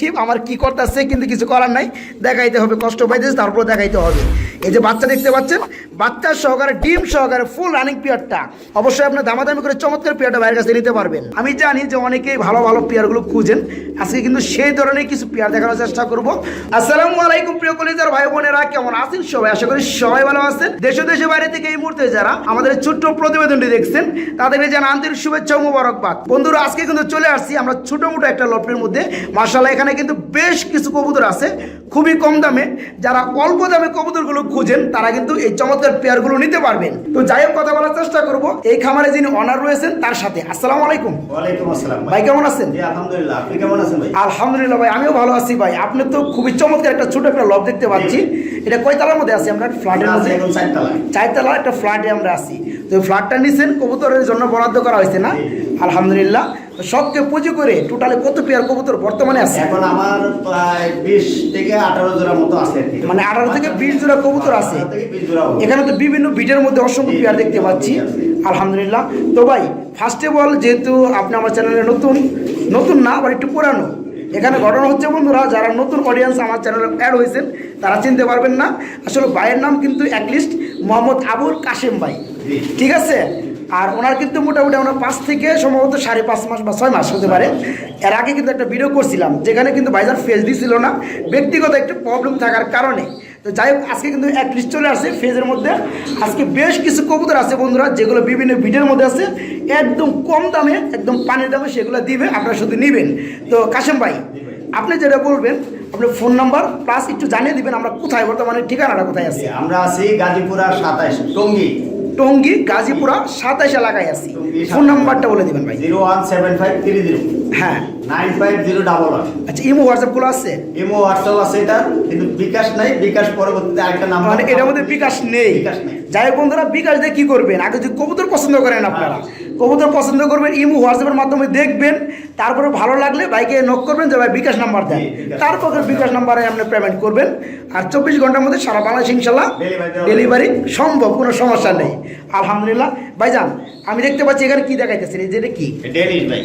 দেখাচ্ছি আমার কি করতেছে কিন্তু কিছু করার নাই। দেখাইতে হবে, কষ্ট পাইতেছে, তারপর দেখাইতে হবে। এই যে বাচ্চা দেখতে পাচ্ছেন, বাচ্চার সহকারে, ডিম সহকারে ফুল রানিং পিয়ারটা। অবশ্যই আপনি দামাদামি করে চমৎকার পিয়ারটা বাইরের কাছে নিতে পারবেন। আমি জানি যে অনেকেই ভালো ভালো পিয়ারগুলো খুঁজেন। আজকে কিন্তু সেই ধরনের কিছু পিয়ার দেখানোর চেষ্টা করব। আসসালামু আলাইকুম প্রিয় কলেজার ভাই বোনেরা, কেমন আছেন সবাই? আশা করি সবাই ভালো আছেন। দেশে দেশে বাইরে থেকে এই মুহূর্তে যারা আমাদের ছোট্ট প্রতিবেদনটি দেখছেন, তাদেরকে জানা আন্তরিক শুভেচ্ছা ও মুবারকবাদ। বন্ধুরা, আজকে কিন্তু চলে আসছি আমরা ছোট মোটো একটা লটের মধ্যে। মার্শাল্লাহ এখানে কিন্তু বেশ কিছু কবুতর আছে খুবই কম দামে। যারা অল্প দামে কবুতরগুলো খুঁজেন তারা কিন্তু এই চমৎকার পেয়ারগুলো নিতে পারবেন। তো যাই হোক কথা বলার চেষ্টা করব। এই খামারে যিনি অনার রয়েছেন তার সাথে। আসসালামু আলাইকুম। ওয়ালাইকুম আসসালাম ভাই। কেমন আছেন? আলহামদুলিল্লাহ। আপনি কেমন আছেন ভাই? আলহামদুলিল্লাহ ভাই আমিও ভালো আছি ভাই। আপনি তো খুবই চমৎকার একটা ছোট একটা লব দেখতে পাচ্ছি। এটা কয়তলার মধ্যে আছি? আমরা ফ্ল্যাটের মধ্যে? এখন চারতলা। একটা ফ্ল্যাটে আমরা আছি। তো ফ্ল্যাটটা নিছেন কবুতরের জন্য বরাদ্দ করা হয়েছে না? আলহামদুলিল্লাহ। তো সবকে পুঁজি করে টোটালে কত পেয়ার কবুতর বর্তমানে আছে? এখন আমার প্রায় বিশ থেকে আঠারো জোড়া মতো আছে মানে আঠারো থেকে বিশ জোড়া কবুতর আছে। 18 থেকে 20 জোড়া হবে। এখানে তো বিভিন্ন বিটের মধ্যে অসংখ্য পেয়ার দেখতে পাচ্ছি। আলহামদুলিল্লাহ। তো ভাই ফার্স্ট অফ অল যেহেতু আপনি আমার চ্যানেলে নতুন নতুন না আবার একটু পুরানো। এখানে ঘটনা হচ্ছে বন্ধুরা যারা নতুন অডিয়েন্স আমার চ্যানেলে অ্যাড হয়েছেন তারা চিনতে পারবেন না। আসলে ভাইয়ের নাম কিন্তু অ্যাটলিস্ট মোহাম্মদ আবুল কাশেম ভাই। ঠিক আছে? আর ওনার কিন্তু মোটামুটি আমরা পাঁচ থেকে সম্ভবত সাড়ে পাঁচ মাস বা ছয় মাস হতে পারে। এর আগে কিন্তু একটা ভিডিও করছিলাম, যেখানে কিন্তু ভাইজান ফেস দিছিল না। ব্যক্তিগত একটু প্রবলেম থাকার কারণে। তো যাই হোক, আজকে কিন্তু এক লিস্ট চলে আসছে ফেজের মধ্যে। আজকে বেশ কিছু কবুতর আছে বন্ধুরা, যেগুলো বিভিন্ন ভিডিওর মধ্যে আছে। একদম কম দামে, একদম পানির দামে সেগুলো দিবে, আপনারা শুধু নেবেন। তো কাশেম ভাই, আপনি যেটা বলবেন, আপনার ফোন নাম্বার প্লাস একটু জানিয়ে দিবেন, আমরা কোথায়, বর্তমানে ঠিকানাটা কোথায় আছি? আমরা আছি গাজীপুরা সাতাইশ, টঙ্গি। টঙ্গী গাজীপুরা সাতাইশ এলাকায় আছি। ফোন নাম্বারটা বলে দেবেন ভাই। Zero one seven five three zero. হ্যাঁ। Nine five zero double one. আচ্ছা ইমো হোয়াটসঅ্যাপগুলো আছে? ইমো হোয়াটসঅ্যাপ আছে এটা কিন্তু বিকাশ নাই বিকাশ পরবর্তীতে আরেকটা মানে এটার মধ্যে বিকাশ নেই। বিকাশ নেই। যাই হোক বন্ধুরা বিকাশ দিয়ে কি করবেন? আগে যদি কবুতর পছন্দ করেন আপনারা। হ্যাঁ। কবুতর পছন্দ করবেন ইমো হোয়াটসঅ্যাপের মাধ্যমে দেখবেন। তারপরে ভালো লাগলে বাইকে নক করবেন যে ভাই বিকাশ নাম্বার দেন। তারপরে বিকাশ নাম্বারে। আপনি পেমেন্ট করবেন। আর চব্বিশ ঘণ্টার মধ্যে সারা বাংলাদেশ ইনশাল্লাহ ডেলিভারি সম্ভব কোনো সমস্যা নেই। আলহামদুলিল্লাহ। ভাইজান আমি দেখতে পাচ্ছি এখানে কি দেখাইতেছেন? এই যে এটা কি?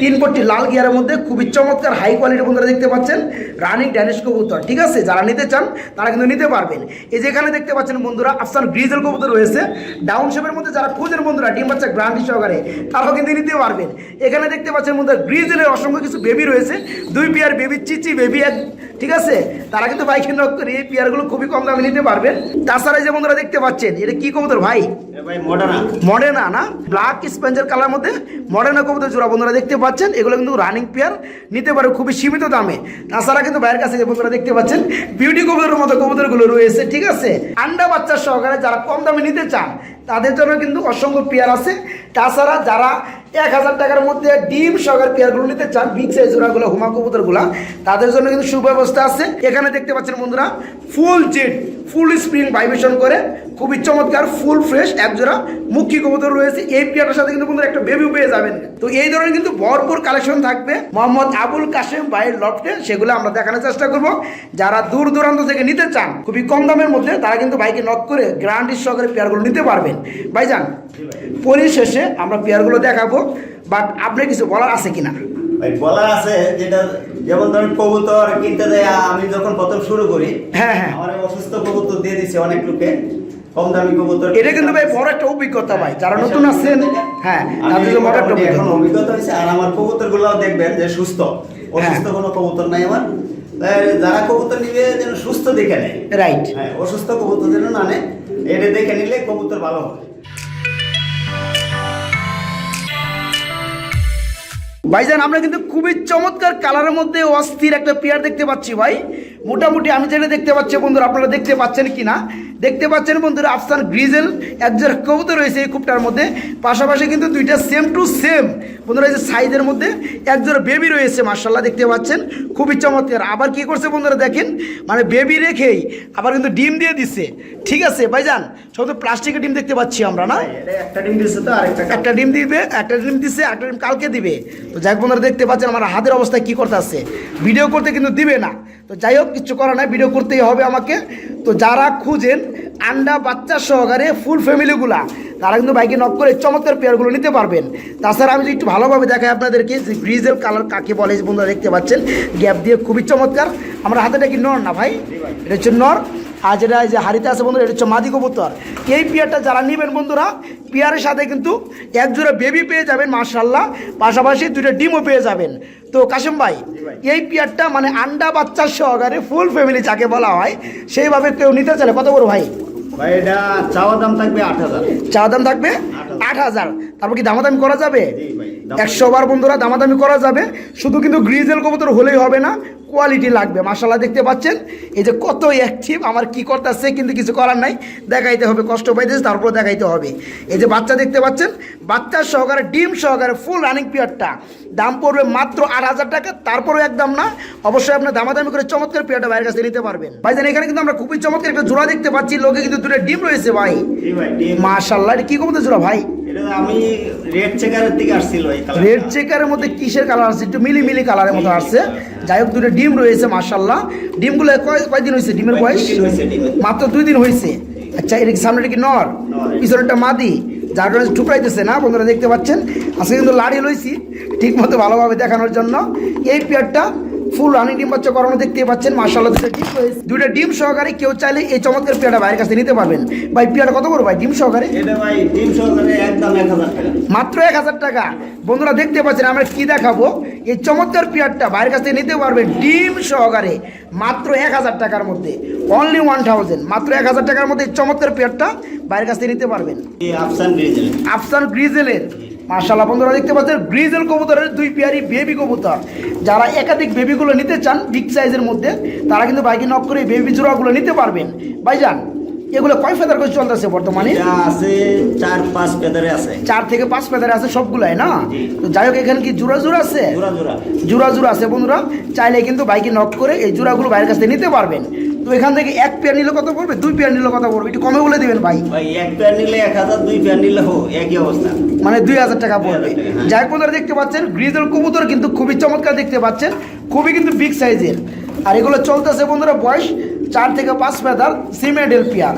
তিন পট্টি লাল গিয়ারের মধ্যে খুবই চমৎকার হাই কোয়ালিটির বন্ধুরা দেখতে পাচ্ছেন রানিং ড্যানিশ কবুতর ঠিক আছে? যারা নিতে চান তারা কিন্তু নিতে পারবেন। এই যে এখানে দেখতে পাচ্ছেন বন্ধুরা আফসান গ্রিজেল কবুতর রয়েছে। ডাউন শেপের মধ্যে যারা খুঁজেন বন্ধুরা ডিম বাচ্চা গ্রান্ডি সহকারে তারাও কিন্তু নিতে পারবেন। এখানে দেখতে পাচ্ছেন বন্ধুরা গ্রিজেলের অসংখ্য কিছু বেবি রয়েছে। দুই পেয়ার বেবি চিচি বেবি এক ঠিক আছে? তারা কিন্তু বাইকে নক করে এই পেয়ারগুলো খুবই কম দামে নিতে পারবেন। তাছাড়া এই যে বন্ধুরা দেখতে পাচ্ছেন এটা কি কবুতর ভাই? মডার্না না? ব্ল্যাক স্পেঞ্জের কালার মধ্যে মডার্ন কবুতর জোড়া বন্ধুরা দেখতে পাচ্ছেন। এগুলো কিন্তু রানিং পেয়ার, নিতে পারে খুবই সীমিত দামে। তাছাড়া কিন্তু বাইরের কাছে বন্ধুরা দেখতে পাচ্ছেন বিউটি কবুতরের মতো কবুতরগুলো রয়েছে, ঠিক আছে? আন্ডা বাচ্চার সহকারে যারা কম দামে নিতে চান, তাদের জন্য কিন্তু অসংখ্য পেয়ার আছে। তাছাড়া যারা এক হাজার টাকার মধ্যে ডিম সহকার পেয়ারগুলো নিতে চান, বিগ সাইজ জোড়াগুলো, হুমা কবুতরগুলো, তাদের জন্য কিন্তু সুব্যবস্থা আছে। এখানে দেখতে পাচ্ছেন বন্ধুরা, full jet, full spring vibration করে, খুবই চমৎকার, ফুল ফ্রেশ, এক জোড়া মুখী কবুতর রয়েছে। এই পেয়ারটার সাথে কিন্তু বন্ধুরা একটা বেবিও পেয়ে যাবেন। তো এই ধরনের কিন্তু ভরপুর কালেকশন থাকবে। মোহাম্মদ আবুল কাশেম ভাইয়ের লফটে, সেগুলো আমরা দেখানোর চেষ্টা করব। যারা দূর দূরান্ত থেকে নিতে চান, খুবই কম দামের মধ্যে, তারা কিন্তু বাইকে নক করে গ্রান্ডির সহকারে পেয়ারগুলো নিতে পারবেন। ভাই ভাইজান, পরিশেষে আমরা পেয়ারগুলো দেখাবো। বাট আপনার কিছু বলার আছে কিনা? ভাই বলার আছে যেটা যেমন ধরেন কবুতর কিনতে দেয় আমি যখন প্রথম শুরু করি হ্যাঁ হ্যাঁ। আমার অসুস্থ কবুতর দিয়ে দিছে অনেক লোকে কম দামি কবুতর। এটা কিন্তু ভাই বড় একটা অভিজ্ঞতা ভাই যারা নতুন আছেন হ্যাঁ তাদের জন্য বড় একটা এখন অভিজ্ঞতা হয়েছে আর আমার কবুতরগুলো দেখবেন যে সুস্থ। অসুস্থ কোনো কবুতর নাই আমার। যারা কবুতর নিবে যেন সুস্থ দেখে নেয়। রাইট হ্যাঁ অসুস্থ কবুতর যেন না নেয় এটা দেখে নিলে কবুতর ভালো হবে। ভাইজান, আমরা কিন্তু খুবই চমৎকার কালারের মধ্যে অস্থির একটা পেয়ার দেখতে পাচ্ছি ভাই। মোটামুটি আমি যেটা দেখতে পাচ্ছি, বন্ধুরা, আপনারা দেখতে পাচ্ছেন কি না দেখতে পাচ্ছেন বন্ধুরা আফসান গ্রিজেল একজোড়া কবুতর রয়েছে এই কূপটার মধ্যে। পাশাপাশি কিন্তু দুইটা সেম টু সেম বন্ধুরা এই যে সাইজের মধ্যে একজোড়া বেবি রয়েছে মার্শাল্লাহ দেখতে পাচ্ছেন। খুবই চমৎকার। আবার কি করছে বন্ধুরা দেখেন মানে বেবি রেখেই আবার কিন্তু ডিম দিয়ে দিচ্ছে ঠিক আছে ভাইজান সব তো প্লাস্টিকের ডিম দেখতে পাচ্ছি আমরা না? একটা ডিম দিচ্ছে তো একটা ডিম দিবে একটা ডিম দিচ্ছে একটা ডিম কালকে দিবে। তো যাই বন্ধুরা দেখতে পাচ্ছেন আমার হাতের অবস্থায় কি করতে আছে ভিডিও করতে কিন্তু দিবে না। তো যাই হোক কিছু করার নাই ভিডিও করতেই হবে আমাকে। তো যারা খুঁজেন আন্ডা বাচ্চা সহকারে ফুল ফ্যামিলিগুলা তারা কিন্তু বাইকে নক করে চমৎকার পেয়ারগুলো নিতে পারবেন। তাছাড়া আমি যদি একটু ভালোভাবে দেখাই আপনাদেরকে, যে গ্রিজেল কালার কাকে বলে বন্ধুরা দেখতে পাচ্ছেন গ্যাপ দিয়ে খুবই চমৎকার। আমরা হাতেটা কি নর না ভাই? এটা হচ্ছে নর। আর যেটা যে হাড়িতে আছে বন্ধুরা, এটা হচ্ছে মাদি কবুতর। এই পেয়ারটা যারা নেবেন বন্ধুরা পেয়ারের সাথে কিন্তু এক জোড়া বেবি পেয়ে যাবেন মার্শাল্লাহ পাশাপাশি দুটো ডিমও পেয়ে যাবেন। তো কাশেম ভাই এই পেয়ারটা মানে আন্ডা বাচ্চার সহকারে ফুল ফ্যামিলি যাকে বলা হয় সেইভাবে কেউ নিতে চাইলে কত বড় ভাই? ভাই এটা চাওয়া দাম থাকবে আট হাজার। চাওয়া দাম থাকবে আট হাজার। তারপর কি দামাদামি করা যাবে? ভাই। একশো বার বন্ধুরা দামাদামি করা যাবে। শুধু কিন্তু গ্রিজেল কবুতর হলেই হবে না কোয়ালিটি লাগবে। মাসাল্লাহ দেখতে পাচ্ছেন? এই যে কত অ্যাক্টিভ আমার কি করতেছে কিন্তু কিছু করার নাই। দেখাইতে হবে কষ্ট পাইতেছে তারপর দেখাইতে হবে। এই যে বাচ্চা দেখতে পাচ্ছেন বাচ্চার সহকারে ডিম সহকারে ফুল রানিং পিরিয়ডটা দাম পড়বে মাত্র আট হাজার টাকা তারপরেও একদম না। অবশ্যই আপনার দামাদামি করে চমৎকার পিরিয়ডটা বাইরের কাছে নিতে পারবেন। ভাই জান এখানে কিন্তু আমরা খুবই চমৎকার একটা জোড়া দেখতে পাচ্ছি। লোকে কিন্তু দুটো ডিম রয়েছে ভাই। ডিম। কি কবুতর জোড়া ভাই? আমি রেড চেকারের থেকে আসছিল। রেড চেকারের মধ্যে কিসের কালার আছে একটু মিলি মিলি কালারের মতো আসছে। যাই হোক দুটো ডিম রয়েছে মার্শাল্লাহ ডিমগুলো কয় কয়দিন হয়েছে? ডিমের বয়স। মাত্র দুই দিন হয়েছে। আচ্ছা এর সামনেটা কি নর? নর। পিছনেরটা মাদি। যার কারণে ঠুকরাইতেছে না বন্ধুরা দেখতে পাচ্ছেন? আজকে কিন্তু লাড়ি লইছি ঠিক মতো ভালোভাবে দেখানোর জন্য। এই পেয়ারটা ফুল রানি ডিম বাচ্চা করানো দেখতে পাচ্ছেন মার্শাল্লাহ দুটো ডিম। রয়েছে দুটো ডিম সহকারে কেউ চাইলে এই চমৎকার পেয়ারটা বাইরের কাছে নিতে পারবেন। ভাই পেয়ারটা কত বড় ভাই ডিম সহকারে? মাত্র এক হাজার টাকা। বন্ধুরা দেখতে পাচ্ছেন আমরা কি দেখাবো? এই চমৎকার পেয়ারটা বাইরের কাছ থেকে নিতে পারবেন ডিম সহকারে মাত্র এক হাজার টাকার মধ্যে। অনলি ওয়ান থাউজেন্ড মাত্র এক হাজার টাকার মধ্যে এই চমৎকার পেয়ারটা বাইরের কাছ থেকে নিতে পারবেন। আফসান গ্রিজেল আফসান গ্রিজেলের মার্শাল্লাহ বন্ধুরা দেখতে পাচ্ছেন, গ্রিজেল কবুতরের দুই পেয়ারি বেবি কবুতর। যারা একাধিক বেবিগুলো নিতে চান বিগ সাইজের মধ্যে, তারা কিন্তু বাইকে নক করে বেবি জোড়াগুলো নিতে পারবেন। ভাইজান এগুলো কয় ফেদার করে চলতেছে বর্তমানে? আছে চার পাঁচ পেদারে আছে। চার থেকে পাঁচ ফেদারে আছে সবগুলাই না? তো যাই হোক এখানে কি জোড়া জোড়া আছে? জোড়া জোড়া। আছে বন্ধুরা। চাইলে কিন্তু বাইকে নক করে এই জোড়াগুলো বাইরের কাছ থেকে নিতে পারবেন। তো এখান থেকে এক পেয়ার নিলে কত পড়বে? দুই পেয়ার নিলে কত পড়বে? একটু কমে বলে দিবেন ভাই। ভাই এক পেয়ার নিলে এক হাজার দুই পেয়ার নিলে হো একই অবস্থা। মানে দুই হাজার টাকা পড়বে। 2000 টাকা, হ্যাঁ। যাই বন্ধুরা দেখতে পাচ্ছেন গ্রিজেল কবুতর কিন্তু খুবই চমৎকার দেখতে পাচ্ছেন। খুবই কিন্তু বিগ সাইজের আর এগুলো চলতেছে বন্ধুরা বয়স চার থেকে পাঁচ ফেদার সিমেডেল পেয়ার।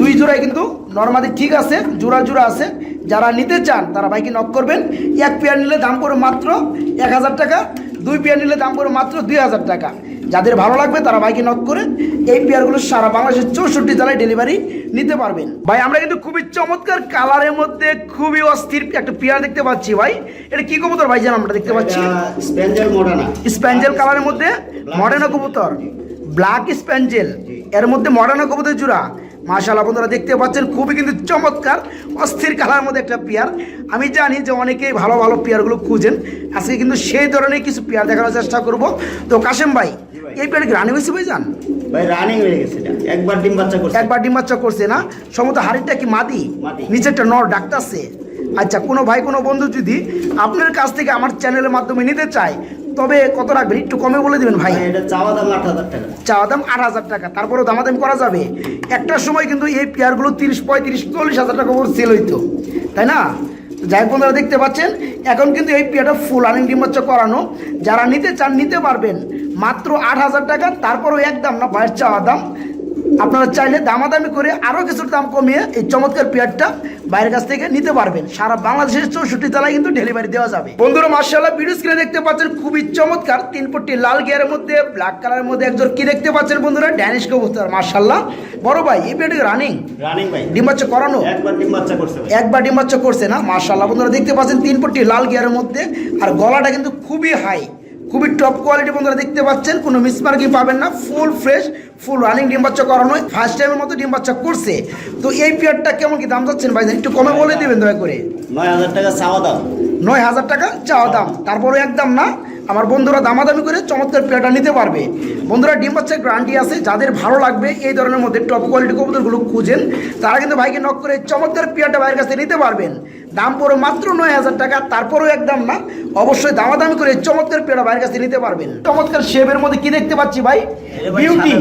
দুই জোড়ায় কিন্তু নর্মালি ঠিক আছে জোড়া জোড়া আছে। যারা নিতে চান তারা বাইকে নক করবেন। এক পেয়ার নিলে দাম পড়বে মাত্র এক হাজার টাকা দুই পেয়ার নিলে দাম পড়বে মাত্র দুই হাজার টাকা। যাদের ভালো লাগবে তারা বাইকে নক করে এই পেয়ারগুলো সারা বাংলাদেশের চৌষট্টি জেলায় ডেলিভারি নিতে পারবেন। ভাই আমরা কিন্তু খুবই চমৎকার কালারের মধ্যে খুবই অস্থির একটা পেয়ার দেখতে পাচ্ছি ভাই। এটা কি কবুতর ভাই যেন আমরা দেখতে পাচ্ছি? মোডানা স্প্যাঞ্জেল কালারের মধ্যে মডার্না কবুতর। ব্ল্যাক স্প্যাঞ্জেল এর মধ্যে মডার্ন কবুতর জোড়া। মাশাআল্লাহ বন্ধুরা দেখতে পাচ্ছেন খুবই কিন্তু চমৎকার অস্থির কালার মধ্যে একটা পেয়ার। আমি জানি যে অনেকেই ভালো ভালো পেয়ারগুলো খুঁজেন। আজকে কিন্তু সেই ধরনের কিছু পেয়ার দেখানোর চেষ্টা করব। তো কাশেম ভাই এই পেয়ার রানি হয়েছে ভাই জান ভাই রানিং হয়ে গেছে এটা। একবার ডিম বাচ্চা করছে। একবার ডিম বাচ্চা করছে না? সমস্ত হাড়িটা কি মাদি? মাদি। নিচেরটা নর ডাকতেছে। আচ্ছা কোনো ভাই কোনো বন্ধু যদি আপনার কাছ থেকে আমার চ্যানেলের মাধ্যমে নিতে চায় তবে কত রাখবেন? একটু কমে বলে দেবেন ভাই। চাওয়া দাম আট হাজার টাকা। চাওয়া দাম আট হাজার টাকা। তারপরেও দামাদামি করা যাবে। একটা সময় কিন্তু এই পেয়ারগুলো তিরিশ পঁয়ত্রিশ চল্লিশ হাজার টাকা করে সেল হইতো। তাই না? যাই হোক বন্ধুরা দেখতে পাচ্ছেন এখন কিন্তু এই পেয়ারটা ফুল আনিং ডিম বাচ্চা করানো। যারা নিতে চান নিতে পারবেন। মাত্র আট হাজার টাকা তারপরেও একদম না ভাইয়ের চাওয়া দাম। আপনারা চাইলে দামাদামি করে আরও কিছু দাম কমিয়ে এই চমৎকার পেয়ারটা বাইরের কাছ থেকে নিতে পারবেন। সারা বাংলাদেশের চৌষট্টি জেলায় কিন্তু ডেলিভারি দেওয়া যাবে। বন্ধুরা মার্শাল্লাহ ভিডিও স্ক্রিনে দেখতে পাচ্ছেন খুবই চমৎকার তিন পট্টি লাল গিয়ারের মধ্যে ব্ল্যাক কালারের মধ্যে একজন কি দেখতে পাচ্ছেন বন্ধুরা? ড্যানিশ কবুতর মার্শাল্লাহ বড় ভাই এই পেয়ারটি রানিং রানিং ভাই। ডিম বাচ্চা করানো? একবার ডিম বাচ্চা করছে একবার ডিম বাচ্চা করছে না? মার্শাল্লাহ বন্ধুরা দেখতে পাচ্ছেন তিন পট্টি লাল গিয়ারের মধ্যে আর গলাটা কিন্তু খুবই হাই খুবই টপ কোয়ালিটি বন্ধুরা দেখতে পাচ্ছেন কোনো মিসমার্কিং পাবেন না ফুল ফ্রেশ ফুল রানিং ডিম বাচ্চা করানো ফার্স্ট টাইমের মতো ডিম বাচ্চা করছে। তো এই পেয়ারটা কেমন কি দাম যাচ্ছেন ভাই? একটু কমে বলে দেবেন দয়া করে। নয় হাজার টাকা চাওয়া দাম। নয় হাজার টাকা চাওয়া দাম তারপরে একদম না। আমার বন্ধুরা দামাদামি করে চমৎকার প্লেটার নিতে পারবে। বন্ধুরা ডিম বাচ্চার গ্রান্টি আছে যাদের ভালো লাগবে এই ধরনের মধ্যে টপ কোয়ালিটি কবুতরগুলো খুঁজেন তারা কিন্তু ভাইকে নক করে চমৎকার পেয়ারটা ভাইয়ের কাছে নিতে পারবেন। দাম পড়ে মাত্র নয় হাজার টাকা তারপরেও একদম না অবশ্যই দামাদামি করে চমৎকার পেয়ারটা ভাইয়ের কাছে নিতে পারবেন। চমৎকার শেপের মধ্যে কি দেখতে পাচ্ছি ভাই? বিউটি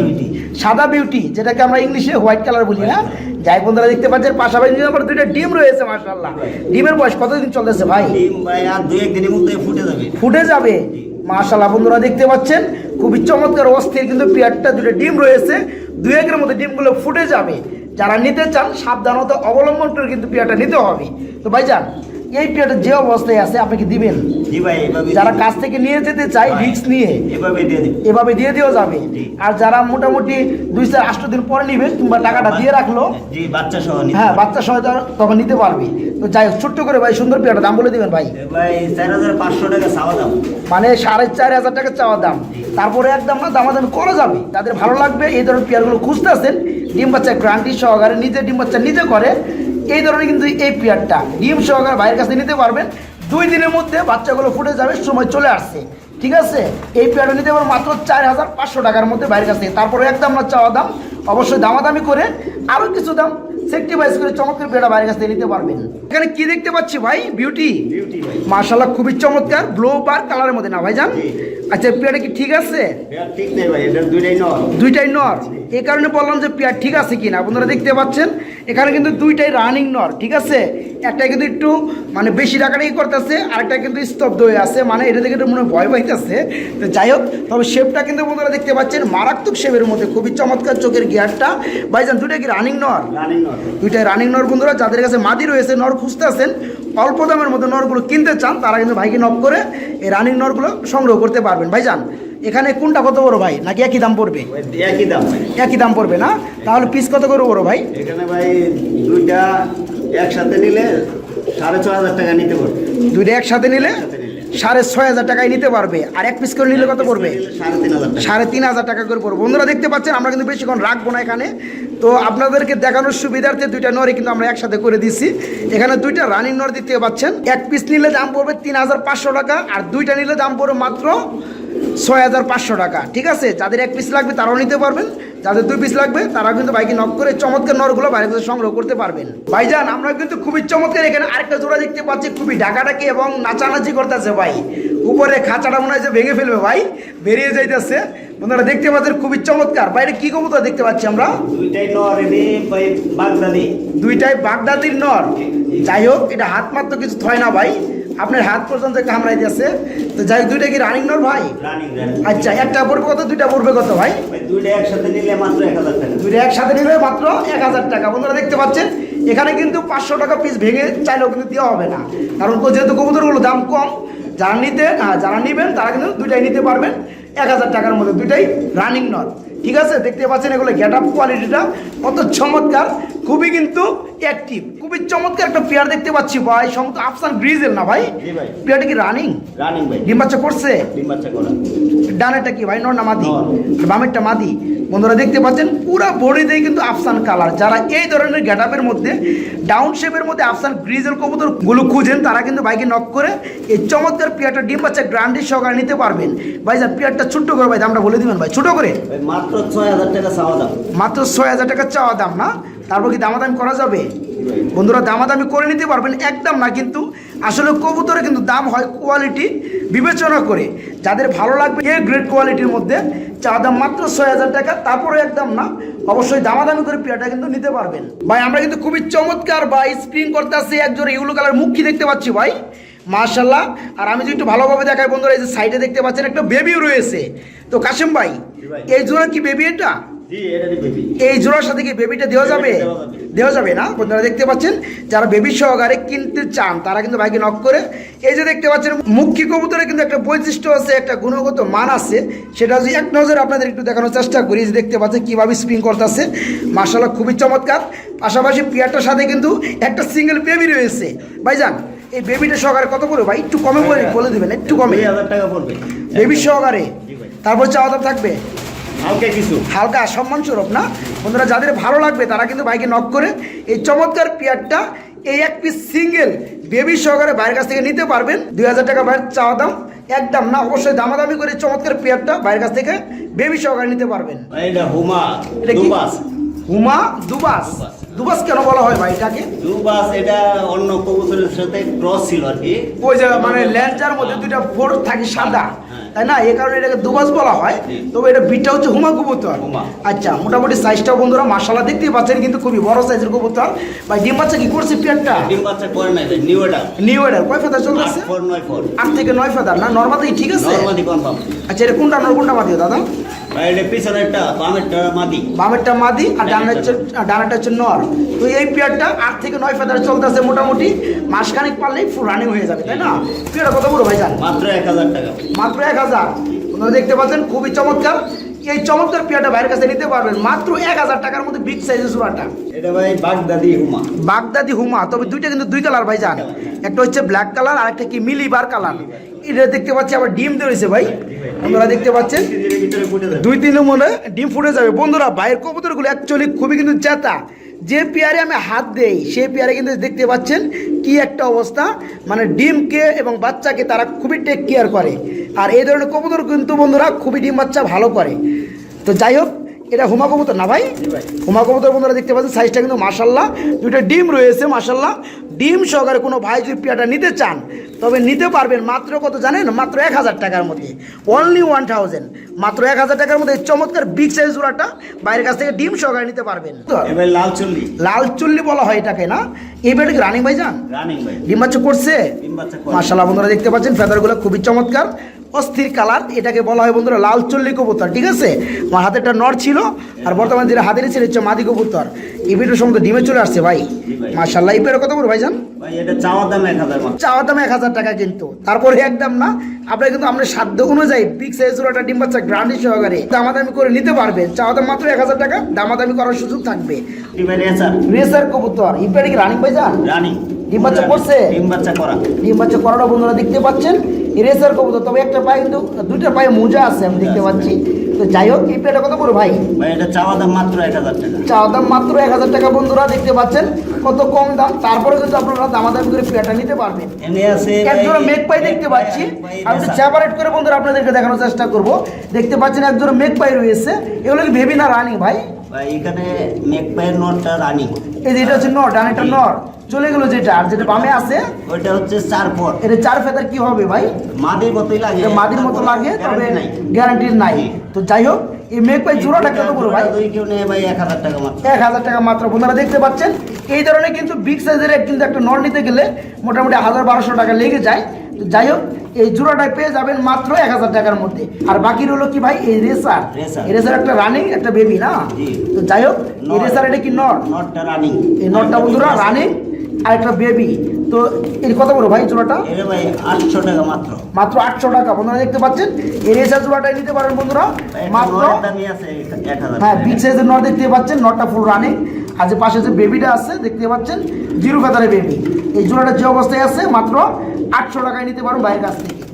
সাদা বিউটি যেটাকে আমরা ইংলিশে হোয়াইট কালার বলি না। যাই বন্ধুরা দেখতে পাচ্ছেন পাশাপাশি আমার দুইটা ডিম রয়েছে মাশাআল্লাহ। ডিমের বয়স কতদিন চলতেছে ভাই? ডিম ভাই আর দুই একদিনের মধ্যে ফুটে যাবে। ফুটে যাবে? বন্ধুরা দেখতে পাচ্ছেন খুবই চমৎকার অস্থির কিন্তু পেয়ারটা দুটো ডিম রয়েছে। দুই একের মধ্যে ডিমগুলো ফুটে যাবে। যারা নিতে চান সাবধানতা অবলম্বন করে কিন্তু পেয়ারটা নিতে হবে। তো ভাইজান এই পেয়ারটা যে অবস্থায় আছে আপনি কি দিবেন? যারা কাছ থেকে নিয়ে যেতে ভাই, রিস্ক নিয়ে এভাবে দিয়ে দেওয়া যাবে। আর যারা মোটামুটি দুই চার আষ্ট দিন পরে নিবে কিংবা টাকাটা দিয়ে রাখল বাচ্চা সহ হ্যাঁ বাচ্চা সহায়তা তখন নিতে পারবে। তো যাই হোক ছোট্ট করে ভাই সুন্দর পেয়ারটা দাম বলে দিবেন ভাই। মানে সাড়ে চার হাজার টাকা চাওয়া দাম। তারপরে একদম না দামাদামি করা যাবে। তাদের ভালো লাগবে এই ধরনের পেয়ারগুলো খুঁজতেছেন ডিম বাচ্চা গ্রান্টি সহকারে নিজে ডিম বাচ্চা নিজে করে। এই ধরনের কিন্তু এই পেয়ারটা ডিম সহকারে ভাইয়ের কাছে নিতে পারবেন। দুই দিনের মধ্যে বাচ্চাগুলো ফুটে যাবে, সময় চলে আসছে। ঠিক আছে? এই পেয়ারটা নিতে পারবেন মাত্র চার হাজার পাঁচশো টাকার মধ্যে বাইরের কাছে তারপরে একদম না চাওয়া দাম, অবশ্যই দামাদামি করে আরও কিছু দাম সেক্টিভাইজ করে চমৎকার পেয়ারটা বাইরের কাছ থেকে নিতে পারবেন। এখানে কি দেখতে পাচ্ছি ভাই? বিউটি ভাই। মার্শাল্লাহ খুবই চমৎকার। ব্লু বার কালারের মধ্যে না ভাইজান জি। আচ্ছা পেয়ারটা কি ঠিক আছে? ঠিক নেই ভাই এটা দুইটাই নয় দুইটাই নর? এই কারণে বললাম যে পেয়ার ঠিক আছে কিনা আপনারা দেখতে পাচ্ছেন? এখানে কিন্তু দুইটাই রানিং নর ঠিক আছে? একটা কিন্তু একটু মানে বেশি টাকাটাই করতেছে আরেকটা কিন্তু স্তব্ধ হয়ে আছে মানে এটা একটু মনে হয় ভয় পাইতেছে। তো যাই হোক তবে শেপটা কিন্তু বন্ধুরা দেখতে পাচ্ছেন মারাত্মক শেপের মধ্যে খুবই চমৎকার চোখের গিয়ারটা ভাইজান দুইটা কি রানিং নর? রানিং নয় দুইটাই রানিং নর বন্ধুরা যাদের কাছে মাদি রয়েছে নর খুঁজতে আছেন অল্প দামের মধ্যে নরগুলো কিনতে চান তারা কিন্তু ভাইকে নক করে এই রানিং নরগুলো সংগ্রহ করতে পারবেন। ভাই যান এখানে কোনটা কত বড় ভাই? নাকি একই দাম পড়বে? একই দাম একই দাম পড়বে না? তাহলে পিস কত করে বড় ভাই? এখানে ভাই দুইটা একসাথে নিলে সাড়ে ছ হাজার টাকা নিতে পারবে দুইটা একসাথে নিলে। সাড়ে ছয় হাজার টাকায় নিতে পারবে। আর এক পিস করে নিলে কত পড়বে? সাড়ে তিন হাজার টাকা। করে পড়বে। বন্ধুরা দেখতে পাচ্ছেন আমরা কিন্তু বেশিক্ষণ রাখব না এখানে। তো আপনাদেরকে দেখানোর সুবিধার্থে দুইটা নরে কিন্তু আমরা একসাথে করে দিচ্ছি এখানে দুইটা রানিং নর দেখতে পাচ্ছেন। এক পিস নিলে দাম পড়বে তিন হাজার পাঁচশো টাকা আর দুইটা নিলে দাম পড়বে মাত্র ছয় হাজার পাঁচশো টাকা। ঠিক আছে? যাদের এক পিস লাগবে তারাও নিতে পারবেন। যাদের দুই পিস লাগবে তারা কিন্তু বাইকে নক করে চমৎকার নরগুলো বাইরে থেকে সংগ্রহ করতে পারবেন। ভাইজান আমরা কিন্তু খুবই চমৎকার এখানে আরেকটা জোড়া দেখতে পাচ্ছি খুবই ডাকাডাকি এবং নাচানাচি করতেছে ভাই। উপরে খাঁচাটা মনে হয় যে ভেঙে ফেলবে ভাই বেরিয়ে যাইতেছে। বন্ধুরা দেখতে পাচ্ছেন খুবই চমৎকার। বাইরে কি কবুতর দেখতে পাচ্ছি আমরা? দুইটাই নয় রেডি বাগদাদি। দুইটাই বাগদাদির নর। যাই হোক এটা হাত মাত্র কিছু থয় না ভাই। আপনার হাত পর্যন্ত কামড়াই দিয়েছে। তো যাই দুইটা কি রানিং নর ভাই? আচ্ছা একটা পড়বে কত দুইটা পড়বে কত ভাই? দুইটা একসাথে নিলে মাত্র এক হাজার টাকা। দুইটা একসাথে নিলে মাত্র এক হাজার টাকা। বন্ধুরা দেখতে পাচ্ছেন এখানে কিন্তু পাঁচশো টাকা পিস ভেঙে চাইলেও কিন্তু দেওয়া হবে না। কারণ যেহেতু কবুতরগুলো দাম কম যারা নিতে যারা নেবেন তারা কিন্তু দুইটাই নিতে পারবেন। এক হাজার টাকার মধ্যে দুইটাই রানিং নট ঠিক আছে দেখতে পাচ্ছেন এগুলো গেট আপ কোয়ালিটিটা কত চমৎকার খুবই কিন্তু অ্যাক্টিভ খুবই চমৎকার একটা পেয়ার দেখতে পাচ্ছি ভাই। সমস্ত আফসান গ্রিজেল না ভাই? পেয়ারটা কি রানিং রানিং ভাই। ডিম বাচ্চা করছে? ডিম বাচ্চা করা। ডানেরটা কি ভাই? নর না মাদি? বামেরটা মাদি? বন্ধুরা দেখতে পাচ্ছেন পুরো বড়ি বডিতেই কিন্তু আফসান কালার যারা এই ধরনের গেটআপের মধ্যে ডাউন শেপের মধ্যে আফসান গ্রিজের কবুতরগুলো খুঁজেন তারা কিন্তু বাইকে নক করে এই চমৎকার পেয়ারটা ডিম বাচ্চা গ্রান্ডি সহকারে নিতে পারবেন। ভাই যা পেয়ারটা ছোট্ট করে ভাই দামটা বলে দিবেন ভাই। ছোট করে? ভাই মাত্র ছয় হাজার টাকা চাওয়া দাম। মাত্র ছয় হাজার টাকা চাওয়া দাম না? তারপর কি দামাদামি করা যাবে? বন্ধুরা দামাদামি করে নিতে পারবেন একদম না কিন্তু আসলে কবুতরে কিন্তু দাম হয় কোয়ালিটি বিবেচনা করে। যাদের ভালো লাগবে এ গ্রেড কোয়ালিটির মধ্যে চা দাম মাত্র ছয় হাজার টাকা তারপরে একদম না অবশ্যই দামাদামি করে পেয়ারটা কিন্তু নিতে পারবেন। ভাই আমরা কিন্তু খুবই চমৎকার ভাই স্প্রিং করতে আসছি একজোড়া ইউলো কালার মুখী দেখতে পাচ্ছি ভাই। মার্শাল্লাহ আর আমি যদি একটু ভালোভাবে দেখাই বন্ধুরা এই যে সাইডে দেখতে পাচ্ছেন একটা বেবিও রয়েছে। তো কাশেম ভাই এই জোড়া কি বেবি এটা? এই জোড়ার সাথে কি বেবিটা দেওয়া যাবে? দেওয়া যাবে। না? আপনারা দেখতে পাচ্ছেন যারা বেবি সহকারে কিনতে চান তারা কিন্তু বাইকে নক করে। এই যে দেখতে পাচ্ছেন মুখী কবুতরে কিন্তু একটা বৈশিষ্ট্য আছে একটা গুণগত মান আছে। সেটা যদি এক নজরে আপনাদের একটু দেখানোর চেষ্টা করি যে দেখতে পাচ্ছেন কীভাবে স্প্রিং করতেছে। মার্শাল্লাহ খুবই চমৎকার। পাশাপাশি পিয়ারটার সাথে কিন্তু একটা সিঙ্গেল বেবি রয়েছে। ভাইজান এই বেবিটা সহকারে কত করে ভাই? একটু কমে বলে বলে দেবেন একটু কমে। টাকা পড়বে। বেবি সহকারে। তারপর চাওয়া দাম থাকবে? হালকা কিছু। হালকা সম্মানস্বরূপ না? বন্ধুরা যাদের ভালো লাগবে তারা কিন্তু ভাইকে নক করে এই চমৎকার পেয়ারটা এই এক পিস সিঙ্গেল বেবি সহকারে বাইরের কাছ থেকে নিতে পারবেন। দুই হাজার টাকা বাইরের চাওয়া দাম একদম না? অবশ্যই দামাদামি করে চমৎকার পেয়ারটা বাইরের কাছ থেকে বেবি সহকারে নিতে পারবেন। এটা হুমা এটা কি? হুমা দুবাস। দুবাস কেন বলা হয় ভাই এটাকে? দুবাস এটা অন্য কবুতরের সাথে ক্রস ছিল আর কি। ওই যে মানে ল্যাঞ্চার মধ্যে দুইটা ফোর থাকে সাদা। তাই না? এই কারণে এটাকে দুবাস বলা হয়। তবে এটা বিটটা হচ্ছে হুমা কবুতর। হুমা। আচ্ছা মোটামুটি সাইজটা বন্ধুরা মাসালা দেখতেই পাচ্ছেন কিন্তু খুবই বড় সাইজের কবুতর। ভাই ডিম বাচ্চা কি করছে পেয়ারটা ডিম বাচ্চা করে নাই নিউ এটা নিউ এডার কয় ফেদার চলতেছে? আট থেকে নয় ফেদার। না নর্মাল থেকে ঠিক আছে? আচ্ছা এটা কোনটা কোনটা মাদিও দাদা? পিছনেরটা বামেরটা মাদি। বামেরটা মাদি আর ডানাটা ডানাটা হচ্ছে নর তো এই পেয়ারটা আট থেকে নয় ফেদারে চলতেছে মোটামুটি। মাসখানিক পারলেই ফুল রানিং হয়ে যাবে তাই না? পেয়ারটা কত বড় ভাই জান মাত্র এক হাজার টাকা। মাত্র এক হাজার। আপনারা দেখতে পাচ্ছেন খুবই চমৎকার। এই চমৎকার পেয়ারটা বাইরের কাছে নিতে পারবেন। মাত্র এক হাজার টাকার মধ্যে বিগ সাইজের এটা ভাই বাগদাদি হুমা। বাগদাদি হুমা। তবে দুইটা কিন্তু দুই কালার ভাই জান একটা হচ্ছে ব্ল্যাক কালার আর একটা কি মিলি বার কালার এটা দেখতে পাচ্ছি আবার ডিম ধরেছে ভাই। আপনারা দেখতে পাচ্ছেন? দুই তিন মনে ডিম ফুটে যাবে। বন্ধুরা বাইরের কবুতরগুলো অ্যাকচুয়ালি খুবই কিন্তু চেতা যে পেয়ারে আমি হাত দেই সেই পেয়ারে কিন্তু দেখতে পাচ্ছেন কি একটা অবস্থা। মানে ডিমকে এবং বাচ্চাকে তারা খুবই টেক কেয়ার করে। আর এই ধরনের কবুতর কিন্তু বন্ধুরা খুবই ডিম বাচ্চা ভালো করে। তো যাই হোক এটা হুমা কবুতর না ভাই। হুমা কবুতর বন্ধুরা দেখতে পাচ্ছেন সাইজটা কিন্তু মাসাল্লাহ দুইটা ডিম রয়েছে মাসাল্লাহ ডিম সহকারে কোনো ভাই যদি পেয়ারটা নিতে চান তবে নিতে পারবেন মাত্র কত জানেন? মাত্র এক হাজার টাকার মধ্যে। অনলি ওয়ান থাউজেন্ড মাত্র এক হাজার টাকার মধ্যে। চমৎকার বিগ সাইজ জোড়াটা বাইরের কাছ থেকে ডিম সহকারে নিতে পারবেন। লাল চল্লি। লাল চুল্লি বলা হয় এটাকে না? এই বেটা রানিং ভাই যান রানিং ভাই। ডিম বাচ্চা করছে? বাচ্চা বন্ধুরা দেখতে পাচ্ছেন ফেদারগুলো খুবই চমৎকার। অস্থির কালার এটাকে বলা হয় বন্ধুরা লাল চল্লি কবুতর ঠিক আছে? আমার হাতে একটা নর ছিল আর বর্তমানে যেটা হাতে নিচ্ছে হচ্ছে মাদি কবুতর। ভিডিওর সম্বন্ধে ডিমে চলে আসছে ভাই। মাশাল্লাহ এই পেয়ার কত ভাইজান চাওয়া দাম এক হাজার টাকা কিন্তু। তারপরে একদম না আপনার কিন্তু আপনার সাধ্য অনুযায়ী বিগ সাইজ জোড়াটা ডিম বাচ্চা গ্রান্ডি সহকারে দামাদামি করে নিতে পারবেন। চাওয়া দাম মাত্র এক হাজার টাকা দামাদামি করার সুযোগ থাকবে। রেসার কবুতর কি রানিং ভাইজান রানিং ডিম বাচ্চা করছে? ডিম বাচ্চা করা। ডিম বাচ্চা করাটা বন্ধুরা দেখতে পাচ্ছেন। রেসার কবুতর তবে একটা পায়ে কিন্তু দুইটা পায়ে মোজা আছে আমি দেখতে পাচ্ছি। তো যাই হোক এই পেয়ারটা কত বড় ভাই? ভাই এটা চাওয়া দাম মাত্র এক হাজার টাকা। চাওয়া দাম মাত্র এক হাজার টাকা বন্ধুরা দেখতে পাচ্ছেন কত কম দাম। তারপরে কিন্তু আপনারা দামাদামি করে পেয়ারটা নিতে পারবেন। এনে আছে একজোড়া মেঘ পাই দেখতে পাচ্ছি। আমি তো সেপারেট করে বন্ধুরা আপনাদেরকে দেখানোর চেষ্টা করব। দেখতে পাচ্ছেন একজোড়া মেঘ পাই রয়েছে। এগুলো কি ভেবি না রানিং ভাই? ভাই এখানে মেক পায়ের নটটা রানিং এই যে এটা হচ্ছে নর ডান একটা নর চলে গেলো যেটা আর যেটা বামে আছে ওইটা হচ্ছে চার পর এটা চার ফেদার কি হবে ভাই? মাদির মতোই লাগে। মাদির মতো লাগে তবে Guarantee নাই। তো যাই হোক এই মেঘ পাই জোড়াটা কত বড় ভাই? দুই কেউ নেই ভাই এক হাজার টাকা মাত্র। এক হাজার টাকা মাত্র। বন্ধুরা দেখতে পাচ্ছেন এই ধরনের কিন্তু বিগ সাইজের কিন্তু একটা নট নিতে গেলে মোটামুটি হাজার বারোশো টাকা লেগে যায়। তো যাই হোক এই জোড়াটা পেয়ে যাবেন মাত্র এক হাজার টাকার মধ্যে। আর বাকি রইল কি ভাই? এই রেসার। রেসার একটা রানিং একটা বেবি না? জি। তো যাই হোক এই রেসার এটা কি নট নটটা রানিং এই নটটা বন্ধুরা রানিং আর একটা বেবি তো এর কত বড় ভাই জোড়াটা আটশো টাকা মাত্র। মাত্র আটশো টাকা। বন্ধুরা দেখতে পাচ্ছেন এই রেসার জোড়াটাই নিতে পারেন বন্ধুরা। মাত্র হ্যাঁ। বিগ সাইজের নট দেখতে পাচ্ছেন নটটা ফুল রানিং আর যে পাশে যে বেবিটা আছে দেখতে পাচ্ছেন জিরো ফেদারে বেবি এই জোড়াটা যে অবস্থায় আছে মাত্র আটশো টাকায় নিতে পারো বাইরের কাছ থেকে।